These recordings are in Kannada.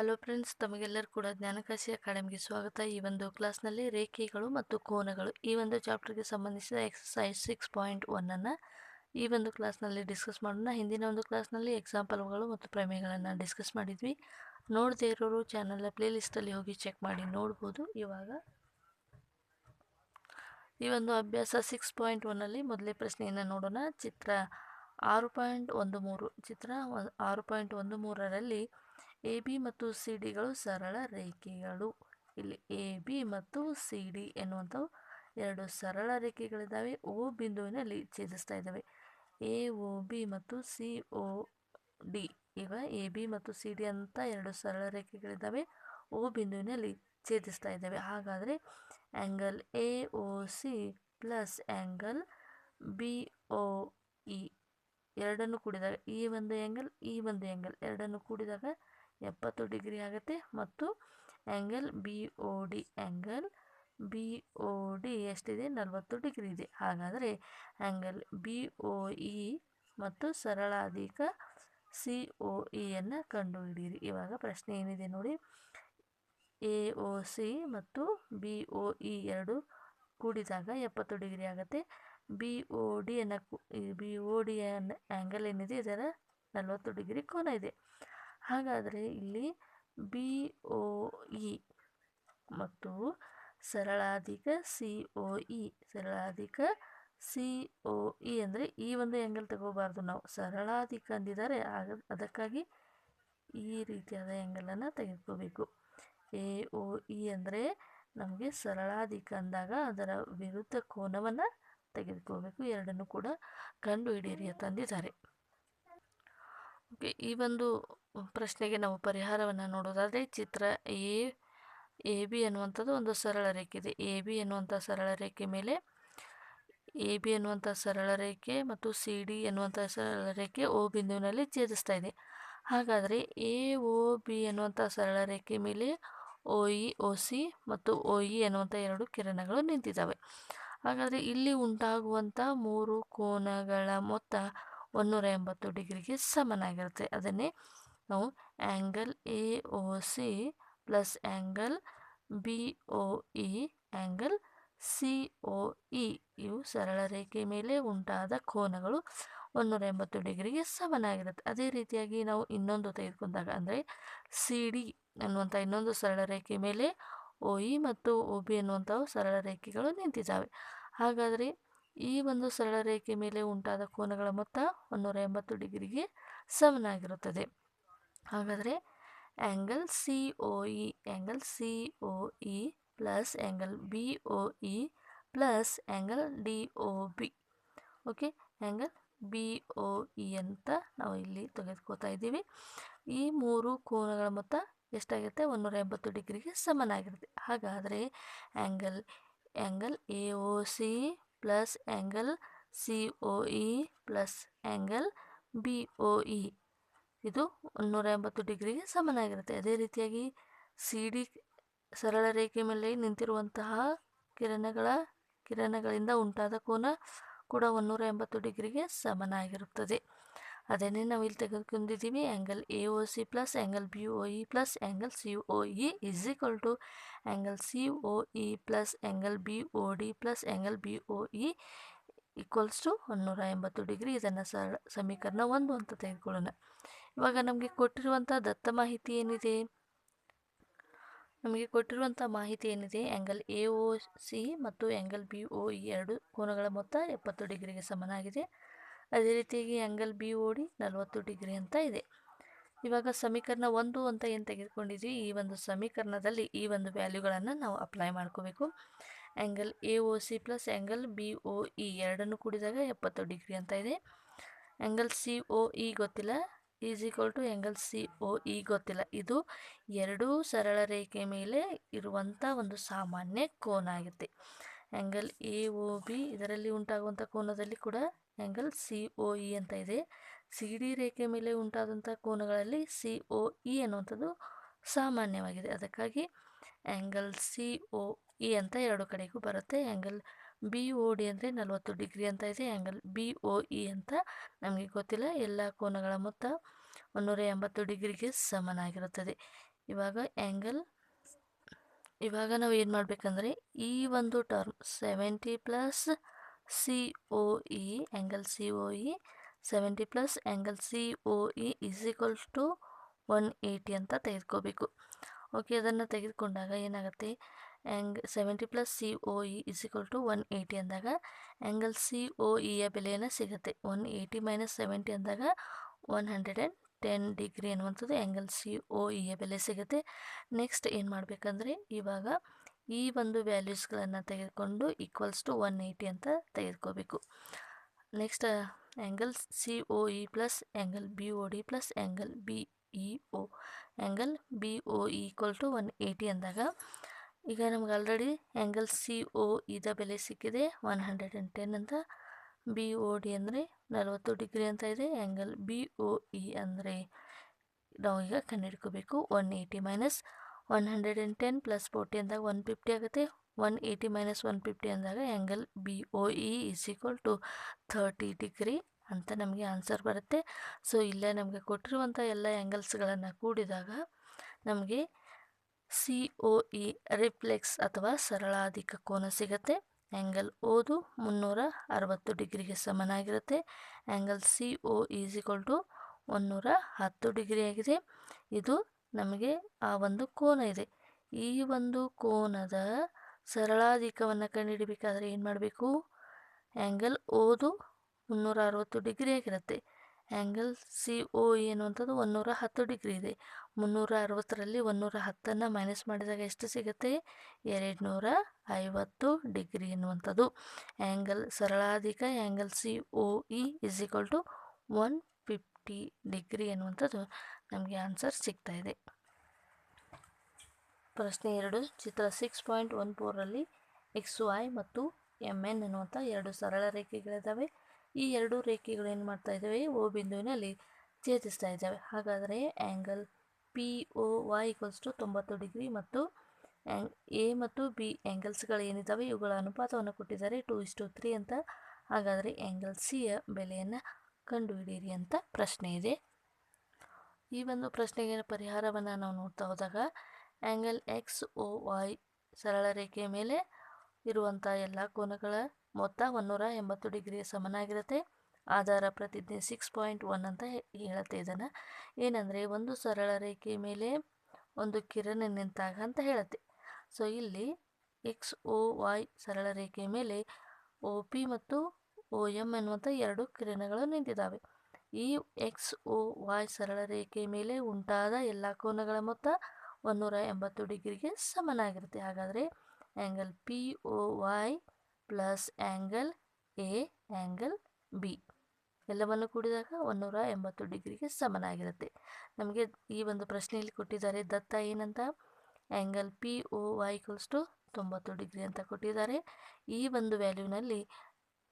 ಹಲೋ ಫ್ರೆಂಡ್ಸ್ ತಮಗೆಲ್ಲರೂ ಕೂಡ ಜ್ಞಾನಕಾಶಿ ಅಕಾಡೆಮಿಗೆ ಸ್ವಾಗತ. ಈ ಒಂದು ಕ್ಲಾಸ್ನಲ್ಲಿ ರೇಖೆಗಳು ಮತ್ತು ಕೋನಗಳು ಈ ಒಂದು ಚಾಪ್ಟರ್ಗೆ ಸಂಬಂಧಿಸಿದ ಎಕ್ಸಸೈಸ್ ಸಿಕ್ಸ್ ಪಾಯಿಂಟ್ ಒನ್ನನ್ನು ಈ ಒಂದು ಕ್ಲಾಸ್ನಲ್ಲಿ ಡಿಸ್ಕಸ್ ಮಾಡೋಣ. ಹಿಂದಿನ ಒಂದು ಕ್ಲಾಸ್ನಲ್ಲಿ ಎಕ್ಸಾಂಪಲ್ಗಳು ಮತ್ತು ಪ್ರಮೇಯಗಳನ್ನು ಡಿಸ್ಕಸ್ ಮಾಡಿದ್ವಿ. ನೋಡದೇ ಇರೋರು ಚಾನಲ್ನ ಪ್ಲೇಲಿಸ್ಟಲ್ಲಿ ಹೋಗಿ ಚೆಕ್ ಮಾಡಿ ನೋಡ್ಬೋದು. ಇವಾಗ ಈ ಒಂದು ಅಭ್ಯಾಸ ಸಿಕ್ಸ್ ಪಾಯಿಂಟ್ ಒನ್ನಲ್ಲಿ ಮೊದಲೇ ಪ್ರಶ್ನೆಯನ್ನು ನೋಡೋಣ. ಚಿತ್ರ ಆರು ಪಾಯಿಂಟ್ ಒಂದು ಮೂರು, ಚಿತ್ರ ಆರು ಪಾಯಿಂಟ್ ಒಂದು ಮೂರರಲ್ಲಿ ಎ, ಬಿ ಮತ್ತು ಸಿ ಡಿಗಳು ಸರಳ ರೇಖೆಗಳು. ಇಲ್ಲಿ ಎ, ಬಿ ಮತ್ತು ಸಿ, ಡಿ ಎನ್ನುವಂಥವು ಎರಡು ಸರಳ ರೇಖೆಗಳಿದ್ದಾವೆ. ಓ ಬಿಂದುವಿನಲ್ಲಿ ಛೇದಿಸ್ತಾ ಇದ್ದಾವೆ. ಎ ಒ ಬಿ ಮತ್ತು ಸಿ ಒ ಡಿ ಈಗ ಎ, ಬಿ ಮತ್ತು ಸಿ, ಡಿ ಅಂತ ಎರಡು ಸರಳ ರೇಖೆಗಳಿದ್ದಾವೆ. ಓ ಬಿಂದುವಿನಲ್ಲಿ ಛೇದಿಸ್ತಾ ಇದ್ದಾವೆ. ಹಾಗಾದರೆ angle A O C plus angle B O E ಎರಡನ್ನು ಕೂಡಿದಾಗ ಈ ಒಂದು ಆ್ಯಂಗಲ್ ಈ ಒಂದು ಆ್ಯಂಗಲ್ ಎರಡನ್ನು ಕೂಡಿದಾಗ ಎಪ್ಪತ್ತು ಡಿಗ್ರಿ ಆಗುತ್ತೆ ಮತ್ತು angle B O D angle B O D ಎಷ್ಟಿದೆ? ನಲವತ್ತು ಡಿಗ್ರಿ ಇದೆ. ಹಾಗಾದರೆ ಆ್ಯಂಗಲ್ ಬಿ ಒ ಇ ಮತ್ತು ಸರಳಾಧಿಕ ಸಿ ಒ ಇಯನ್ನು ಕಂಡುಹಿಡಿಯಿರಿ. ಇವಾಗ ಪ್ರಶ್ನೆ ಏನಿದೆ ನೋಡಿ. ಎ ಒ ಸಿ ಮತ್ತು ಬಿ ಒ ಇ ಎರಡು ಕೂಡಿದಾಗ ಎಪ್ಪತ್ತು ಡಿಗ್ರಿ ಆಗುತ್ತೆ. ಬಿ ಒ ಡಿಯನ್ನು ಬಿ ಒ ಡಿ ಆ್ಯಂಗಲ್ ಏನಿದೆ? ಇದರ ನಲವತ್ತು ಡಿಗ್ರಿ ಕೋನ ಇದೆ. ಹಾಗಾದರೆ ಇಲ್ಲಿ ಬಿ ಒ ಇ ಮತ್ತು ಸರಳಾಧಿಕ ಸಿ ಒ ಇ ಸರಳಾಧಿಕ ಸಿ ಒ ಇ ಅಂದರೆ ಈ ಒಂದು ಆ್ಯಂಗಲ್ ತಗೋಬಾರ್ದು ನಾವು. ಸರಳಾಧಿಕ ಅಂದಿದ್ದಾರೆ, ಆಗ ಅದಕ್ಕಾಗಿ ಈ ರೀತಿಯಾದ ಆ್ಯಂಗಲನ್ನು ತೆಗೆದುಕೋಬೇಕು. ಎ ಒ ಇ ಅಂದರೆ ನಮಗೆ ಸರಳಾಧಿಕ ಅಂದಾಗ ಅದರ ವಿರುದ್ಧ ಕೋನವನ್ನು ತೆಗೆದುಕೋಬೇಕು. ಎರಡನ್ನು ಕೂಡ ಕಂಡುಹಿಡಿಯಿರಿ ತಂದಿದ್ದಾರೆ ಓಕೆ, ಈ ಒಂದು ಪ್ರಶ್ನೆಗೆ ನಾವು ಪರಿಹಾರವನ್ನು ನೋಡೋದಾದರೆ ಚಿತ್ರ ಎ ಎ ಬಿ ಅನ್ನುವಂಥದ್ದು ಒಂದು ಸರಳ ರೇಖೆ ಇದೆ. ಎ ಬಿ ಎನ್ನುವಂಥ ಸರಳ ರೇಖೆ ಮೇಲೆ ಎ ಬಿ ಎನ್ನುವಂಥ ಸರಳ ರೇಖೆ ಮತ್ತು ಸಿ ಡಿ ಎನ್ನುವಂಥ ಸರಳ ರೇಖೆ ಓ ಬಿಂದುವಿನಲ್ಲಿ ಛೇದಿಸ್ತಾ ಇದೆ. ಹಾಗಾದರೆ ಎ ಒ ಬಿ ಎನ್ನುವಂಥ ಸರಳ ರೇಖೆ ಮೇಲೆ ಒ ಇ ಒ ಸಿ ಮತ್ತು ಒ ಇ ಎನ್ನುವಂಥ ಎರಡು ಕಿರಣಗಳು ನಿಂತಿದ್ದಾವೆ. ಹಾಗಾದರೆ, ಇಲ್ಲಿ ಉಂಟಾಗುವಂಥ ಮೂರು ಕೋನಗಳ ಮೊತ್ತ ಒಂದೂರ ಎಂಬತ್ತು ಡಿಗ್ರಿಗೆ ಸಮನಾಗಿರುತ್ತೆ. ಅದನ್ನೇ ನಾವು angle A O C plus angle B O E angle C O E ಇವು ಸರಳ ರೇಖೆ ಮೇಲೆ ಉಂಟಾದ ಕೋನಗಳು ಒಂದೂರ ಎಂಬತ್ತು ಡಿಗ್ರಿಗೆ ಸಮನಾಗಿರುತ್ತೆ. ಅದೇ ರೀತಿಯಾಗಿ ನಾವು ಇನ್ನೊಂದು ತೆಗೆದುಕೊಂಡಾಗ ಅಂದರೆ ಸಿ, ಡಿ ಅನ್ನುವಂಥ ಇನ್ನೊಂದು ಸರಳ ರೇಖೆ ಮೇಲೆ ಒ ಇ ಮತ್ತು ಒ ಬಿ ಅನ್ನುವಂಥವು ಸರಳ ರೇಖೆಗಳು ನಿಂತಿದ್ದಾವೆ. ಹಾಗಾದರೆ ಈ ಒಂದು ಸರಳ ರೇಖೆ ಮೇಲೆ ಉಂಟಾದ ಕೋನಗಳ ಮೊತ್ತ ಒಂದೂರ ಎಂಬತ್ತು ಡಿಗ್ರಿಗೆ ಸಮನಾಗಿರುತ್ತದೆ. ಹಾಗಾದರೆ angle C O E angle C O E plus angle B O E plus angle D O B okay angle B O E ಅಂತ ನಾವು ಇಲ್ಲಿ ತೆಗೆದುಕೋತಾ ಇದ್ದೀವಿ. ಈ ಮೂರು ಕೋನಗಳ ಮೊತ್ತ ಎಷ್ಟಾಗುತ್ತೆ? ಒಂದೂರ ಎಂಬತ್ತು ಡಿಗ್ರಿಗೆ ಸಮನಾಗಿರುತ್ತೆ. ಹಾಗಾದರೆ angle angle A O C plus angle C O E plus angle B O E. ಇದು ಒಂದೂರ ಎಂಬತ್ತು ಡಿಗ್ರಿಗೆ ಸಮನಾಗಿರುತ್ತೆ. ಅದೇ ರೀತಿಯಾಗಿ ಸಿ ಡಿ ಸರಳ ರೇಖೆ ಮೇಲೆ ನಿಂತಿರುವಂತಹ ಕಿರಣಗಳ, ಕಿರಣಗಳಿಂದ ಉಂಟಾದ ಕೋನ ಕೂಡ ಒಂದೂರ ಎಂಬತ್ತು ಡಿಗ್ರಿಗೆ ಸಮನಾಗಿರುತ್ತದೆ. ಅದನ್ನೇ ನಾವು ಇಲ್ಲಿ ತೆಗೆದುಕೊಂಡಿದ್ದೀವಿ angle A O C plus angle B O E plus angle C O E is equal to angle C O E plus angle B O D plus angle B O E equals to ಒಂದೂರ ಎಂಬತ್ತು ಡಿಗ್ರಿ ಇದನ್ನು ಸರಳ ಸಮೀಕರಣ ಒಂದು ಅಂತ ತೆಗೆದುಕೊಳ್ಳೋಣ. ಇವಾಗ ನಮಗೆ ಕೊಟ್ಟಿರುವಂಥ ದತ್ತ ಮಾಹಿತಿ ಏನಿದೆ? ನಮಗೆ ಕೊಟ್ಟಿರುವಂಥ ಮಾಹಿತಿ ಏನಿದೆ? ಆ್ಯಂಗಲ್ ಎ ಒ ಸಿ ಮತ್ತು ಆ್ಯಂಗಲ್ ಬಿ ಓ ಇ ಎರಡು ಕೋನಗಳ ಮೊತ್ತ ಎಪ್ಪತ್ತು ಡಿಗ್ರಿಗೆ ಸಮನಾಗಿದೆ. ಅದೇ ರೀತಿಯಾಗಿ ಆ್ಯಂಗಲ್ ಬಿ ಓ ಡಿ ನಲವತ್ತು ಡಿಗ್ರಿ ಅಂತ ಇದೆ. ಇವಾಗ ಸಮೀಕರಣ ಒಂದು ಅಂತ ಏನು ತೆಗೆದುಕೊಂಡಿದ್ವಿ ಈ ಒಂದು ಸಮೀಕರಣದಲ್ಲಿ ಈ ಒಂದು ವ್ಯಾಲ್ಯೂಗಳನ್ನು ನಾವು ಅಪ್ಲೈ ಮಾಡ್ಕೋಬೇಕು. Angle A O C plus angle B O E ಎರಡನ್ನು ಕೂಡಿದಾಗ ಎಪ್ಪತ್ತು ಡಿಗ್ರಿ ಅಂತ ಇದೆ. ಆ್ಯಂಗಲ್ ಸಿ ಒ ಇ ಗೊತ್ತಿಲ್ಲ. Is equal to angle C O E ಗೊತ್ತಿಲ್ಲ. ಇದು ಎರಡೂ ಸರಳ ರೇಖೆ ಮೇಲೆ ಇರುವಂಥ ಒಂದು ಸಾಮಾನ್ಯ ಕೋನ ಆಗುತ್ತೆ. ಆ್ಯಂಗಲ್ ಎ ಒ ಬಿ ಇದರಲ್ಲಿ ಉಂಟಾಗುವಂಥ ಕೋನದಲ್ಲಿ ಕೂಡ ಆ್ಯಂಗಲ್ ಸಿ ಒ ಇ ಅಂತ ಇದೆ. ಸಿ ಡಿ ರೇಖೆ ಮೇಲೆ ಉಂಟಾದಂಥ ಕೋನಗಳಲ್ಲಿ ಸಿ ಒ ಇ ಅನ್ನುವಂಥದ್ದು ಸಾಮಾನ್ಯವಾಗಿದೆ. ಅದಕ್ಕಾಗಿ ಆ್ಯಂಗಲ್ ಸಿ ಒ ಇ ಅಂತ ಎರಡು ಕಡೆಗೂ ಬರುತ್ತೆ. ಆ್ಯಂಗಲ್ ಬಿ ಒ ಡಿ ಅಂದರೆ ನಲವತ್ತು ಡಿಗ್ರಿ ಅಂತ ಇದೆ. ಆ್ಯಂಗಲ್ ಬಿ ಒ ಇ ಅಂತ ನಮಗೆ ಗೊತ್ತಿಲ್ಲ. ಎಲ್ಲ ಕೋನಗಳ ಮೊತ್ತ ಒಂದೂರ ಎಂಬತ್ತು ಡಿಗ್ರಿಗೆ ಸಮನಾಗಿರುತ್ತದೆ. ಇವಾಗ ಆ್ಯಂಗಲ್ ಇವಾಗ ನಾವು ಏನು ಮಾಡಬೇಕಂದ್ರೆ ಈ ಒಂದು term seventy plus C O E angle C O E seventy plus angle C O E equals to one eighty ಅಂತ ತೆಗೆದುಕೋಬೇಕು. ಓಕೆ ಅದನ್ನು ತೆಗೆದುಕೊಂಡಾಗ ಏನಾಗುತ್ತೆ? Angle seventy plus C O E is equal to one eighty ಅಂದಾಗ ಆ್ಯಂಗಲ್ ಸಿ ಒ ಇಯ ಬೆಲೆಯನ್ನು ಸಿಗುತ್ತೆ. ಒನ್ ಏಯ್ಟಿ ಮೈನಸ್ ಸೆವೆಂಟಿ ಅಂದಾಗ one hundred and ten degree ಅನ್ನುವಂಥದ್ದು ಆ್ಯಂಗಲ್ ಸಿ ಒ ಇಯ ಬೆಲೆ ಸಿಗುತ್ತೆ. ನೆಕ್ಸ್ಟ್ ಏನು ಮಾಡಬೇಕಂದ್ರೆ ಇವಾಗ ಈ ಒಂದು ವ್ಯಾಲ್ಯೂಸ್ಗಳನ್ನು ತೆಗೆದುಕೊಂಡು ಈಕ್ವಲ್ಸ್ ಟು ಒನ್ ಏಯ್ಟಿ ಅಂತ ತೆಗೆದುಕೋಬೇಕು. Next angle C O E plus angle B O D plus angle B E O angle B O equal to one eighty ಅಂದಾಗ, ಈಗ ನಮ್ಗೆ ಆಲ್ರೆಡಿ ಆ್ಯಂಗಲ್ ಸಿ ಒ ಇದ ಬೆಲೆ ಸಿಕ್ಕಿದೆ ಒನ್ ಹಂಡ್ರೆಡ್ ಆ್ಯಂಡ್ ಟೆನ್ ಅಂತ. ಬಿ ಒ ಡಿ ಅಂದರೆ ನಲವತ್ತು ಡಿಗ್ರಿ ಅಂತ ಇದೆ. ಆ್ಯಂಗಲ್ ಬಿ ಒ ಇ ಅಂದರೆ ನಾವು ಈಗ ಕಂಡುಹಿಡ್ಕೋಬೇಕು one eighty minus one hundred and ten plus forty ಅಂದಾಗ ಒನ್ ಫಿಫ್ಟಿ ಆಗುತ್ತೆ. One eighty minus one fifty ಅಂದಾಗ angle B O E is equal to thirty degree ಅಂತ ನಮಗೆ ಆನ್ಸರ್ ಬರುತ್ತೆ. ಸೊ ಇಲ್ಲೇ ನಮಗೆ ಕೊಟ್ಟಿರುವಂಥ ಎಲ್ಲ ಆ್ಯಂಗಲ್ಸ್ಗಳನ್ನು ಕೂಡಿದಾಗ ನಮಗೆ ಸಿ ಒ ಇ ರಿಫ್ಲೆಕ್ಸ್ ಅಥವಾ ಸರಳಾಧಿಕ ಕೋನ ಸಿಗುತ್ತೆ. ಆ್ಯಂಗಲ್ ಓದು ಮುನ್ನೂರ ಅರವತ್ತು ಡಿಗ್ರಿಗೆ ಸಮನಾಗಿರುತ್ತೆ. Angle C O is equal to ಒನ್ನೂರ ಹತ್ತು ಡಿಗ್ರಿ ಆಗಿದೆ. ಇದು ನಮಗೆ ಆ ಒಂದು ಕೋನ ಇದೆ. ಈ ಒಂದು ಕೋನದ ಸರಳಾಧಿಕವನ್ನು ಕಂಡುಹಿಡಿಬೇಕಾದ್ರೆ ಏನು ಮಾಡಬೇಕು? ಆ್ಯಂಗಲ್ ಓದು ಮುನ್ನೂರ ಅರವತ್ತು ಡಿಗ್ರಿ ಆಗಿರುತ್ತೆ. ಆ್ಯಂಗಲ್ ಸಿ ಒ ಎನ್ನುವಂಥದ್ದು ಒನ್ನೂರ ಹತ್ತು ಡಿಗ್ರಿ ಇದೆ. ಮುನ್ನೂರ ಅರವತ್ತರಲ್ಲಿ ಒನ್ನೂರ ಹತ್ತನ್ನು ಮೈನಸ್ ಮಾಡಿದಾಗ ಎಷ್ಟು ಸಿಗುತ್ತೆ? ಎರಡು ನೂರ ಐವತ್ತು ಡಿಗ್ರಿ ಎನ್ನುವಂಥದ್ದು. Angle ಸರಳಾಧಿಕ angle C O E is equal to one fifty degree ಎನ್ನುವಂಥದ್ದು. ನಮಗೆ ಆನ್ಸರ್ ಸಿಗ್ತಾ ಇದೆ. ಪ್ರಶ್ನೆ ಎರಡು, ಚಿತ್ರ ಸಿಕ್ಸ್ ಪಾಯಿಂಟ್ ಒನ್ ಫೋರಲ್ಲಿ ಎಕ್ಸ್ ವೈ ಮತ್ತು ಎಂ ಎನ್ ಎನ್ನುವಂಥ ಎರಡು ಸರಳ ರೇಖೆಗಳಿದ್ದಾವೆ. ಈ ಎರಡು ರೇಖೆಗಳು ಏನು ಮಾಡ್ತಾ ಇದ್ದಾವೆ? ಓ ಬಿಂದುವಿನಲ್ಲಿ ಛೇದಿಸ್ತಾ ಇದ್ದಾವೆ. ಹಾಗಾದರೆ angle P O Y equals to ತೊಂಬತ್ತು ಡಿಗ್ರಿ ಮತ್ತು ಎ ಮತ್ತು ಬಿ ಆ್ಯಂಗಲ್ಸ್ಗಳು ಏನಿದ್ದಾವೆ? ಇವುಗಳ ಅನುಪಾತವನ್ನು ಕೊಟ್ಟಿದ್ದಾರೆ. ಟು ಇಸ್ ಟು ತ್ರೀ ಅಂತ. ಹಾಗಾದರೆ ಆ್ಯಂಗಲ್ ಸಿಯ ಬೆಲೆಯನ್ನು ಕಂಡುಹಿಡಿಯಿರಿ ಅಂತ ಪ್ರಶ್ನೆ ಇದೆ. ಈ ಒಂದು ಪ್ರಶ್ನೆಗೆ ಪರಿಹಾರವನ್ನು ನಾವು ನೋಡ್ತಾ ಹೋದಾಗ ಆ್ಯಂಗಲ್ ಎಕ್ಸ್ ಒ ವೈ ಸರಳ ರೇಖೆಯ ಮೇಲೆ ಇರುವಂಥ ಎಲ್ಲ ಕೋನಗಳ ಮೊತ್ತ ಒಂದೂರ ಎಂಬತ್ತು ಡಿಗ್ರಿಗೆ ಸಮನಾಗಿರುತ್ತೆ. ಆಧಾರ ಪ್ರತಿಜ್ಞೆ ಸಿಕ್ಸ್ ಪಾಯಿಂಟ್ ಒನ್ ಅಂತ ಹೇಳುತ್ತೆ ಇದನ್ನು. ಏನಂದರೆ ಒಂದು ಸರಳ ರೇಖೆಯ ಮೇಲೆ ಒಂದು ಕಿರಣ ನಿಂತಾಗ ಅಂತ ಹೇಳುತ್ತೆ. ಸೊ ಇಲ್ಲಿ ಎಕ್ಸ್ ಒ ವೈ ಸರಳ ರೇಖೆಯ ಮೇಲೆ ಒ ಪಿ ಮತ್ತು ಒ ಎಂ ಎನ್ನುವಂಥ ಎರಡು ಕಿರಣಗಳು ನಿಂತಿದ್ದಾವೆ ಈ ಎಕ್ಸ್ ಒ ವೈ ಸರಳ ರೇಖೆಯ ಮೇಲೆ ಉಂಟಾದ ಎಲ್ಲ ಕೋನಗಳ ಮೊತ್ತ ಒಂದೂರ ಎಂಬತ್ತು ಡಿಗ್ರಿಗೆ ಸಮನಾಗಿರುತ್ತೆ. ಹಾಗಾದರೆ angle P O Y plus angle A angle B ಎಲ್ಲವನ್ನು ಕೂಡಿದಾಗ ಒಂದೂರ ಎಂಬತ್ತು ಡಿಗ್ರಿಗೆ ಸಮನಾಗಿರುತ್ತೆ. ನಮಗೆ ಈ ಒಂದು ಪ್ರಶ್ನೆಯಲ್ಲಿ ಕೊಟ್ಟಿದ್ದಾರೆ ದತ್ತ ಏನಂತ? Angle P O Y to ತೊಂಬತ್ತು ಡಿಗ್ರಿ ಅಂತ ಕೊಟ್ಟಿದ್ದಾರೆ. ಈ ಒಂದು ವ್ಯಾಲ್ಯೂನಲ್ಲಿ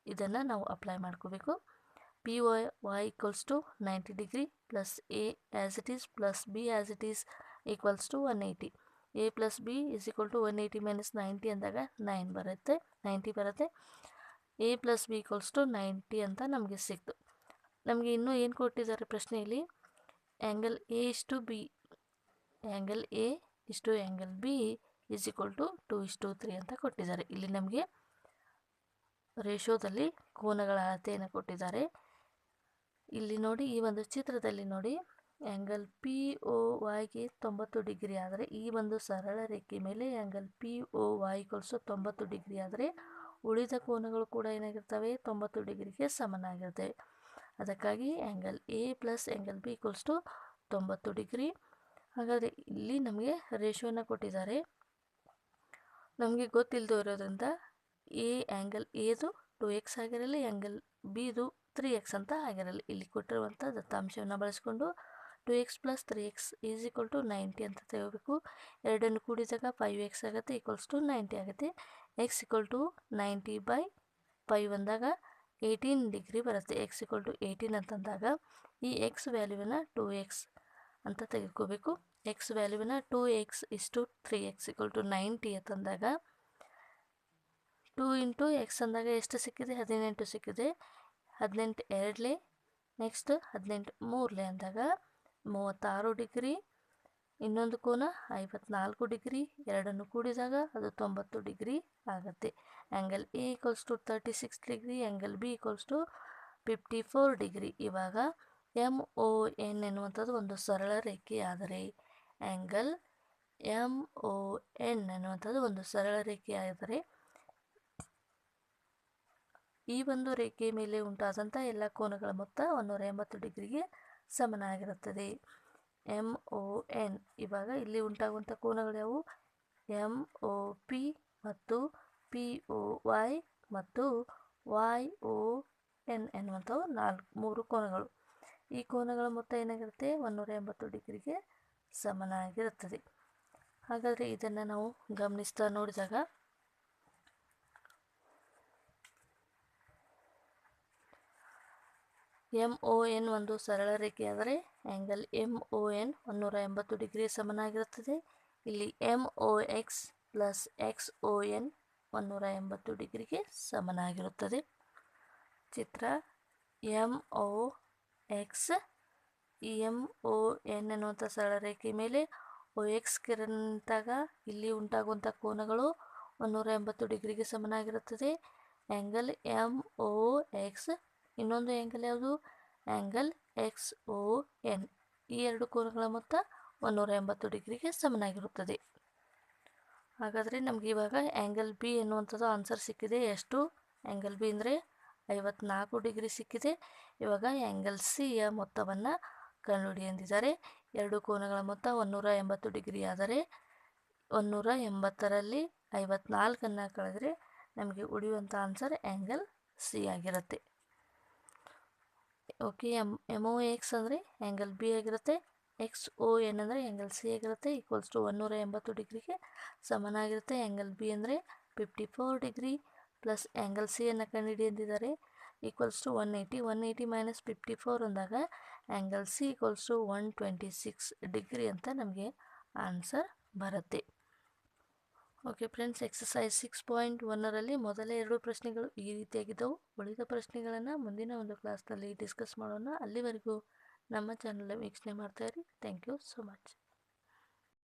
ಇದನ್ನು ನಾವು ಅಪ್ಲೈ ಮಾಡ್ಕೋಬೇಕು. Y equals to ninety degree plus A as it is plus B as it is equals to one eighty A plus B is equal to one eighty minus ninety ಅಂದಾಗ ನೈನ್ ಬರುತ್ತೆ ನೈಂಟಿ ಬರುತ್ತೆ. A plus B equals to ninety ಅಂತ ನಮಗೆ ಸಿಕ್ತು. ನಮಗೆ ಇನ್ನೂ ಏನು ಕೊಟ್ಟಿದ್ದಾರೆ ಪ್ರಶ್ನೆಯಲ್ಲಿ? ಆ್ಯಂಗಲ್ ಎ ಇಷ್ಟು ಬಿ ಆ್ಯಂಗಲ್ ಎ ಇಷ್ಟು angle B is equal to two three ಅಂತ ಕೊಟ್ಟಿದ್ದಾರೆ. ಇಲ್ಲಿ ನಮಗೆ ರೇಷೋದಲ್ಲಿ ಕೋನಗಳ ಅಳತೆಯನ್ನು ಕೊಟ್ಟಿದ್ದಾರೆ. ಇಲ್ಲಿ ನೋಡಿ ಈ ಒಂದು ಚಿತ್ರದಲ್ಲಿ ನೋಡಿ ಆ್ಯಂಗಲ್ ಪಿ ಒ ವೈಗೆ ತೊಂಬತ್ತು ಡಿಗ್ರಿ ಆದರೆ, ಈ ಒಂದು ಸರಳ ರೇಖೆ ಮೇಲೆ ಆ್ಯಂಗಲ್ ಪಿ ಒ ವೈ ಕೊಲ್ಸು ತೊಂಬತ್ತು ಡಿಗ್ರಿ ಆದರೆ, ಉಳಿದ ಕೋನಗಳು ಕೂಡ ಏನಾಗಿರ್ತವೆ? ತೊಂಬತ್ತು ಡಿಗ್ರಿಗೆ ಸಮನಾಗಿರ್ತವೆ ಅದಕ್ಕಾಗಿ angle A plus angle B equals to ತೊಂಬತ್ತು ಡಿಗ್ರಿ. ಹಾಗಾದರೆ ಇಲ್ಲಿ ನಮಗೆ ರೇಷೋನ ಕೊಟ್ಟಿದ್ದಾರೆ. ನಮಗೆ ಗೊತ್ತಿಲ್ಲದೆ ಇರೋದ್ರಿಂದ ಎ ಆ್ಯಂಗಲ್ ಎದು ಟು ಎಕ್ಸ್ ಆಗಿರಲಿ ಆ್ಯಂಗಲ್ ಬಿದು ತ್ರೀ ಎಕ್ಸ್ ಅಂತ ಆಗಿರಲಿ ಇಲ್ಲಿ ಕೊಟ್ಟಿರುವಂಥ ದತ್ತಾಂಶವನ್ನು ಬಳಸಿಕೊಂಡು two x plus three x is equal to ninety ಅಂತ ತೆಗೋಬೇಕು ಎರಡನ್ನು ಕೂಡಿದಾಗ ಫೈವ್ ಎಕ್ಸ್ ಆಗುತ್ತೆ ಈಕ್ವಲ್ಸ್ ಟು ನೈಂಟಿ ಆಗುತ್ತೆ. X equal to ninety by five ಅಂದಾಗ ಏಯ್ಟೀನ್ ಡಿಗ್ರಿ ಬರುತ್ತೆ. ಎಕ್ಸ್ ಈಕ್ವಲ್ ಟು ಏಯ್ಟೀನ್ ಅಂತಂದಾಗ ಈ ಎಕ್ಸ್ ವ್ಯಾಲ್ಯೂವನ್ನು ಟು ಎಕ್ಸ್ ಅಂತ ತೆಗೆದುಕೋಬೇಕು. ಎಕ್ಸ್ ವ್ಯಾಲ್ಯೂವನ್ನು ಟು ಎಕ್ಸ್ ಇಷ್ಟು three X equal to ninety ಅಂತಂದಾಗ ಟೂ ಇಂಟು ಎಕ್ಸ್ ಅಂದಾಗ ಎಷ್ಟು ಸಿಕ್ಕಿದೆ? ಹದಿನೆಂಟು ಸಿಕ್ಕಿದೆ. ಹದಿನೆಂಟು ಎರಡಲೇ ನೆಕ್ಸ್ಟ್ ಹದಿನೆಂಟು ಮೂರಲೆ ಅಂದಾಗ ಮೂವತ್ತಾರು ಡಿಗ್ರಿ, ಇನ್ನೊಂದು ಕೋನ ಐವತ್ನಾಲ್ಕು ಡಿಗ್ರಿ, ಎರಡನ್ನು ಕೂಡಿದಾಗ ಅದು ತೊಂಬತ್ತು ಡಿಗ್ರಿ ಆಗುತ್ತೆ. Angle A equals to thirty six degree angle B equals to fifty four degree. ಇವಾಗ ಎಂ ಒ ಎನ್ ಎನ್ನುವಂಥದ್ದು ಒಂದು ಸರಳ ರೇಖೆ ಆದರೆ ಆ್ಯಂಗಲ್ ಎಂ ಒ ಎನ್ ಎನ್ನುವಂಥದ್ದು ಒಂದು ಸರಳ ರೇಖೆಯಾದರೆ ಈ ಒಂದು ರೇಖೆಯ ಮೇಲೆ ಉಂಟಾದಂಥ ಎಲ್ಲ ಕೋನಗಳ ಮೊತ್ತ ಒಂದೂರ ಎಂಬತ್ತು ಡಿಗ್ರಿಗೆ ಸಮನಾಗಿರುತ್ತದೆ. ಎಂ ಒ ಎನ್ ಇವಾಗ ಇಲ್ಲಿ ಉಂಟಾಗುವಂಥ ಕೋನಗಳು ಯಾವುವು? ಎಂ ಒ ಪಿ ಮತ್ತು ಪಿ ಒ ವೈ ಮತ್ತು ವೈ ಒ ಎನ್ ಎನ್ನುವಂಥವು ನಾಲ್ಕು, ಮೂರು ಕೋನಗಳು. ಈ ಕೋನಗಳ ಮೊತ್ತ ಏನಾಗಿರುತ್ತೆ? ಒಂದೂರ ಎಂಬತ್ತು ಡಿಗ್ರಿಗೆ ಸಮನಾಗಿರುತ್ತದೆ. ಹಾಗಾದರೆ ಇದನ್ನು ನಾವು ಗಮನಿಸ್ತಾ ನೋಡಿದಾಗ ಎಂ ಒ ಎನ್ ಒಂದು ಸರಳ ರೇಖೆಯಾದರೆ ಆ್ಯಂಗಲ್ ಎಂ ಒ ಎನ್ ಮುನ್ನೂರ ಎಂಬತ್ತು ಡಿಗ್ರಿ ಸಮನಾಗಿರುತ್ತದೆ. ಇಲ್ಲಿ M O X plus X O N ಮುನ್ನೂರ ಎಂಬತ್ತು ಡಿಗ್ರಿಗೆ ಸಮನಾಗಿರುತ್ತದೆ. ಚಿತ್ರ M O X M O N ಎನ್ನುವಂಥ ಸರಳ ರೇಖೆ ಮೇಲೆ ಒ ಎಕ್ಸ್ ಕಿರಣಾಗ ಇಲ್ಲಿ ಉಂಟಾಗುವಂಥ ಕೋನಗಳು ಒನ್ನೂರ ಎಂಬತ್ತು ಡಿಗ್ರಿಗೆ ಸಮನಾಗಿರುತ್ತದೆ. ಆ್ಯಂಗಲ್ ಎಂ ಒ ಎಕ್ಸ್ ಇನ್ನೊಂದು ಆ್ಯಂಗಲ್ ಯಾವುದು? ಆ್ಯಂಗಲ್ ಎಕ್ಸ್ ಒ ಎನ್ ಈ ಎರಡು ಕೋನಗಳ ಮೊತ್ತ ಒಂದೂರ ಎಂಬತ್ತು ಡಿಗ್ರಿಗೆ ಸಮನಾಗಿರುತ್ತದೆ. ಹಾಗಾದರೆ ನಮಗೆ ಇವಾಗ ಆ್ಯಂಗಲ್ ಬಿ ಎನ್ನುವಂಥದ್ದು ಆನ್ಸರ್ ಸಿಕ್ಕಿದೆ. ಎಷ್ಟು? ಆ್ಯಂಗಲ್ ಬಿ ಅಂದರೆ ಐವತ್ನಾಲ್ಕು ಡಿಗ್ರಿ ಸಿಕ್ಕಿದೆ. ಇವಾಗ ಆ್ಯಂಗಲ್ ಸಿಯ ಮೊತ್ತವನ್ನು ಕಂಡುಹಿಡಿ ಎಂದಿದ್ದಾರೆ. ಎರಡು ಕೋನಗಳ ಮೊತ್ತ ಒಂದೂರ ಎಂಬತ್ತು ಡಿಗ್ರಿ ಆದರೆ ಒಂದೂರ ಎಂಬತ್ತರಲ್ಲಿ ಐವತ್ನಾಲ್ಕನ್ನು ಕಳೆದರೆ ನಮಗೆ ಉಳಿಯುವಂಥ ಆನ್ಸರ್ ಆ್ಯಂಗಲ್ ಸಿ ಆಗಿರುತ್ತೆ. Okay, M M O X ಅಂದರೆ ಆ್ಯಂಗಲ್ ಬಿ ಆಗಿರುತ್ತೆ. ಎಕ್ಸ್ ಓ ಎನ್ ಅಂದರೆ ಆ್ಯಂಗಲ್ ಸಿ ಆಗಿರುತ್ತೆ ಈಕ್ವಲ್ಸ್ ಟು ಒನ್ನೂರ ಎಂಬತ್ತು ಡಿಗ್ರಿಗೆ ಸಮನಾಗಿರುತ್ತೆ. ಆ್ಯಂಗಲ್ ಬಿ ಅಂದರೆ fifty four degree plus angle ಸಿಯನ್ನು ಕಂಡುಹಿಡಿ ಎಂದಿದ್ದಾರೆ equals to one eighty one eighty minus fifty four ಅಂದಾಗ angle C equals to one twenty six degree ಅಂತ ನಮಗೆ ಆನ್ಸರ್ ಬರುತ್ತೆ. Okay friends exercise six point ಒನ್ನರಲ್ಲಿ ಮೊದಲ ಎರಡು ಪ್ರಶ್ನೆಗಳು ಈ ರೀತಿಯಾಗಿದ್ದವು. ಉಳಿದ ಪ್ರಶ್ನೆಗಳನ್ನು ಮುಂದಿನ ಒಂದು ಕ್ಲಾಸ್ನಲ್ಲಿ ಡಿಸ್ಕಸ್ ಮಾಡೋಣ. ಅಲ್ಲಿವರೆಗೂ ನಮ್ಮ ಚಾನಲ್ ವೀಕ್ಷಣೆ ಮಾಡ್ತಾಯಿರಿ ಥ್ಯಾಂಕ್ ಯು ಸೊ ಮಚ್